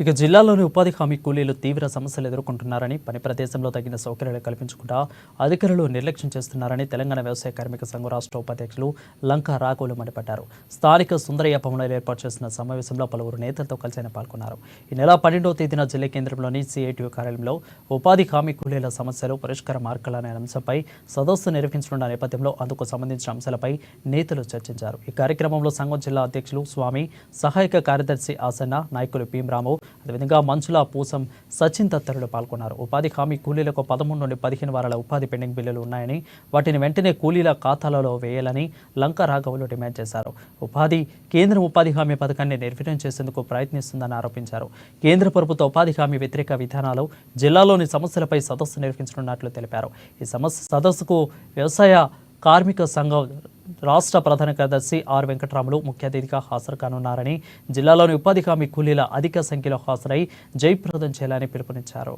ఇక జిల్లాలోని ఉపాధి హామీ కూలీలు తీవ్ర సమస్యలు ఎదుర్కొంటున్నారని పని ప్రదేశంలో తగిన సౌకర్యాలు కల్పించకుండా అధికారులు నిర్లక్ష్యం చేస్తున్నారని తెలంగాణ వ్యవసాయ కార్మిక సంఘం రాష్ట్ర ఉపాధ్యక్షులు లంకా రాఘవులు మండిపడ్డారు. స్థానిక సుందరయ్య భవనంలో ఏర్పాటు చేసిన సమావేశంలో పలువురు నేతలతో కలిసి ఆయన పాల్గొన్నారు. ఈ నెల పన్నెండవ తేదీన జిల్లా కేంద్రంలోని సిఐటియు కార్యాలయంలో ఉపాధి హామీ కూలీల సమస్యలు పరిష్కార మార్గాలు అనే అంశంపై సదస్సు నిర్వహించనున్న నేపథ్యంలో అందుకు సంబంధించిన అంశాలపై నేతలు చర్చించారు. ఈ కార్యక్రమంలో సంఘం జిల్లా అధ్యక్షులు స్వామి సహాయక కార్యదర్శి ఆసన్న నాయకులు భీమరాము అదేవిధంగా మంచుల పూసం సచిన్ తదితరులు పాల్గొన్నారు. ఉపాధి హామీ కూలీలకు పదమూడు నుండి పదిహేను వారాల ఉపాధి పెండింగ్ బిల్లులు ఉన్నాయని వాటిని వెంటనే కూలీల ఖాతాలలో వేయాలని లంక రాఘవులు డిమాండ్ చేశారు. ఉపాధి కేంద్రం ఉపాధి హామీ పథకాన్ని నిర్వీర్యం చేసేందుకు ప్రయత్నిస్తుందని ఆరోపించారు. కేంద్ర ప్రభుత్వ ఉపాధి హామీ వ్యతిరేక విధానాలు జిల్లాలోని సమస్యలపై సదస్సు నిర్వహించనున్నట్లు తెలిపారు. ఈ సమస్య సదస్సుకు వ్యవసాయ కార్మిక సంఘం రాష్ట్ర ప్రధాన కార్యదర్శి ఆర్ వెంకటరాములు ముఖ్య అతిథిగా హాజరు కానున్నారని జిల్లాలోని ఉపాధి హామీ కూలీల అధిక సంఖ్యలో హాజరై జయప్రదం చేయాలని పిలుపునిచ్చారు.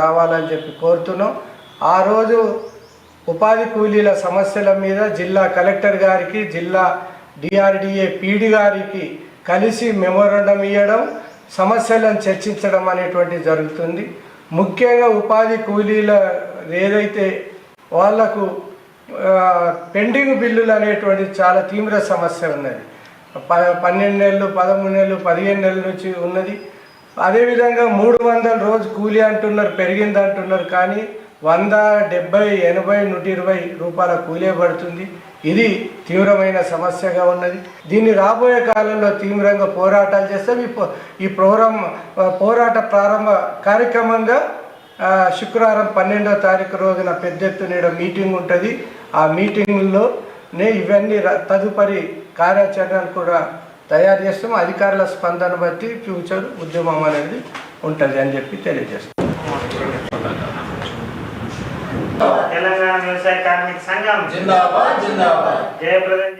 రావాలని చెప్పి కోరుతున్నాం. ఆ రోజు ఉపాధి కూలీల సమస్యల మీద జిల్లా కలెక్టర్ గారికి జిల్లా డిఆర్డిఏ పీడి గారికి కలిసి మెమోరండం ఇవ్వడం సమస్యలను చర్చించడం అనేటువంటి జరుగుతుంది. ముఖ్యంగా ఉపాధి కూలీల ఏదైతే వాళ్ళకు పెండింగ్ బిల్లులు అనేటువంటి చాలా తీవ్ర సమస్య ఉన్నది. ప పన్నెండు నెలలు పదమూడు నెలలు పదిహేను నెలల నుంచి ఉన్నది. అదేవిధంగా మూడు వందల రోజు కూలి అంటున్నారు పెరిగింది అంటున్నారు కానీ వంద డెబ్బై ఎనభై నూట ఇరవై రూపాయల కూలే పడుతుంది. ఇది తీవ్రమైన సమస్యగా ఉన్నది. దీన్ని రాబోయే కాలంలో తీవ్రంగా పోరాటాలు చేస్తాం. ఈ పో- ఈ ప్రోగ్రాం పోరాట ప్రారంభ కార్యక్రమంగా శుక్రవారం పన్నెండవ తారీఖు రోజున పెద్ద ఎత్తున మీటింగ్ ఉంటుంది. ఆ మీటింగ్లో నే ఇవన్నీ తదుపరి కార్యాచరణలు కూడా తయారు చేస్తాం. అధికారుల స్పందన బట్టి ఫ్యూచర్ ఉద్యమం అనేది ఉంటుంది అని చెప్పి తెలియజేస్తాం. తెలంగాణ వ్యవసాయ కార్మిక సంఘం జిందాబాద్ జిందాబాద్. జయప్రదం